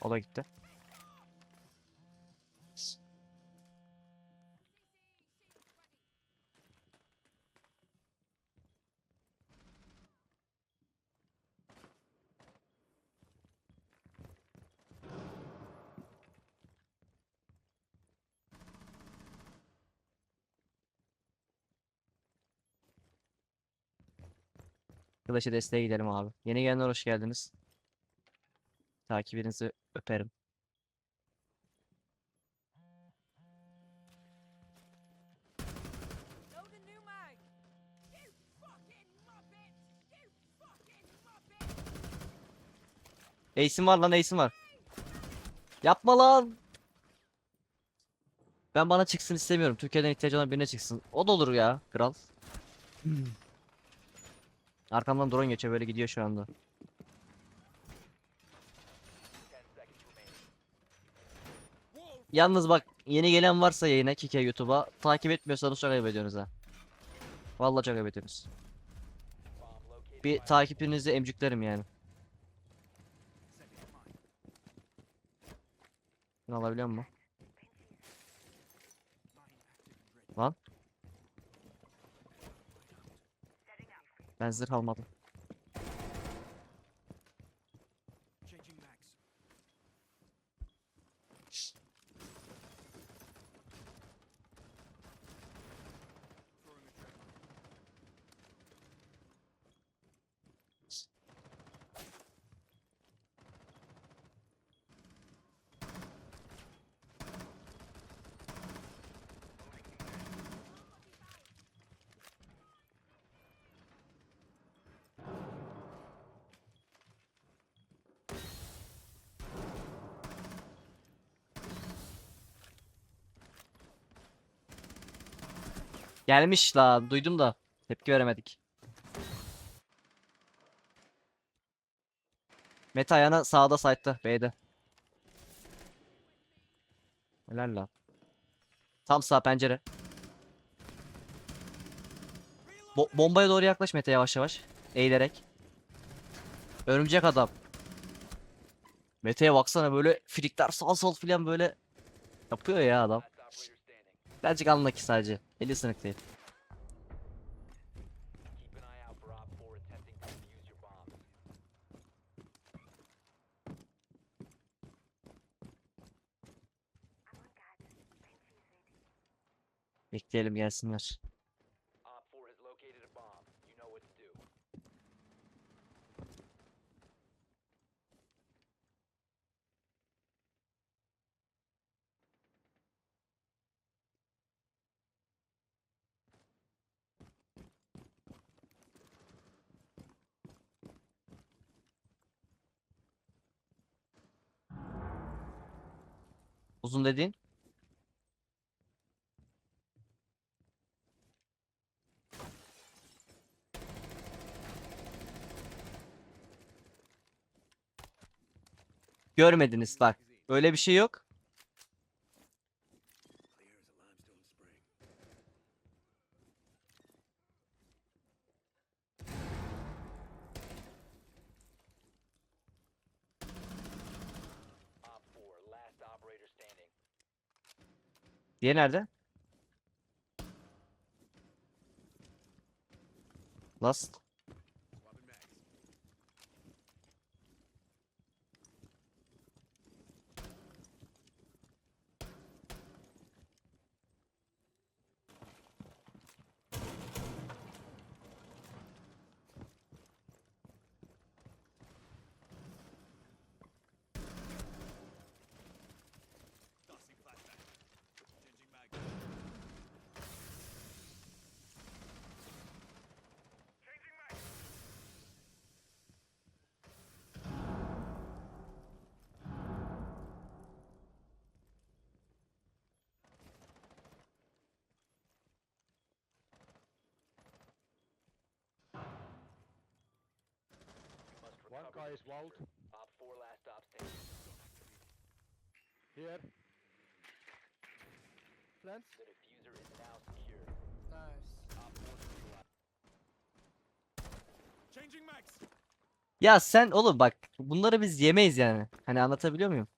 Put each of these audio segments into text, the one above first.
O da gitti. Kılıç'ı desteğe gidelim abi. Yeni gelenler hoş geldiniz. Takibinizi öperim. Ace'im var lan ace'im var. Yapma lan. Ben bana çıksın istemiyorum. Türkiye'den ihtiyacı olan birine çıksın. O da olur ya kral. Arkamdan drone geçiyor böyle gidiyor şu anda. Yalnız bak yeni gelen varsa yayına Kike YouTube'a takip etmiyorsanız çok ayıp ediyorsunuz ha. Vallahi çok ayıp ediyorsunuz. Bir takipinizi emcüklerim yani. Bunu alabiliyor mu? Lan. Ben zırh almadım. Gelmiş la duydum da tepki veremedik. Meta ayağına sağda site'da B'de. Helal la. Tam sağ pencere. Bo bombaya doğru yaklaş Mete yavaş yavaş. Eğilerek. Örümcek adam. Mete'ye baksana böyle frikler sal sal filan böyle yapıyor ya adam. Birazcık alındaki sadece. Eli sınık değil. Bekleyelim gelsinler. Uzun dediğin? Görmediniz bak. Öyle bir şey yok. Diye nerede? Last. guy is wild. Op 4 last stop. Here. Plants. The diffuser is now secure. Nice. Op 4 Changing max. Ya sen oğlum bak bunları biz yemeyiz yani. Hani anlatabiliyor muyum?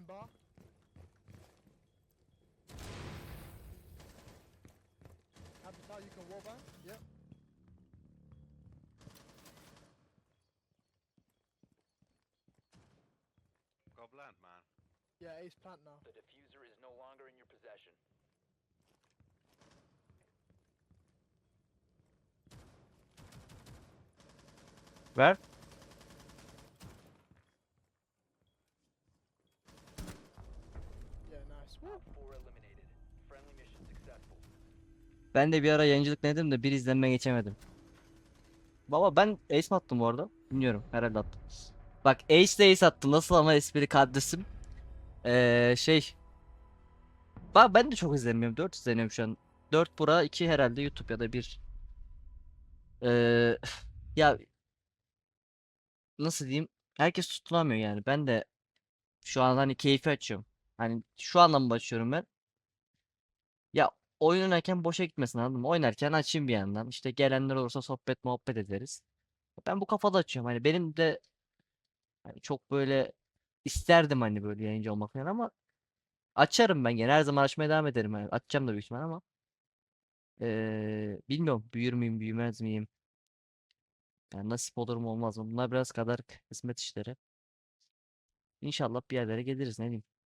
Behind bar. Habitat, you can wall bang. Yep. Go blind, man. Yeah, ace plant now. The diffuser is no longer in your possession. Ver. Ben de bir ara yayıncılık denedim de bir izlenme geçemedim. Baba ben ace attım bu arada? Bilmiyorum. Herhalde attım. Bak ace de ace attım. Nasıl ama espri kardeşim. Ee, şey. Bak ben de çok izlemiyorum. 4 izleniyorum şu an. 4 bura 2 herhalde YouTube ya da 1. Ee, ya nasıl diyeyim? Herkes tutunamıyor yani. Ben de şu an hani keyfi açıyorum. Hani şu andan başlıyorum ben? Ya oyun oynarken boşa gitmesin anladın mı? Oynarken açayım bir yandan. İşte gelenler olursa sohbet muhabbet ederiz. Ben bu kafada açıyorum. Hani benim de hani çok böyle isterdim hani böyle yayıncı olmak falan ama açarım ben gene her zaman açmaya devam ederim. Yani açacağım da büyük ihtimal ama eee, bilmiyorum büyür müyüm büyümez miyim? Yani nasip olur mu olmaz mı? Bunlar biraz kadar kısmet işleri. İnşallah bir yerlere geliriz ne diyeyim.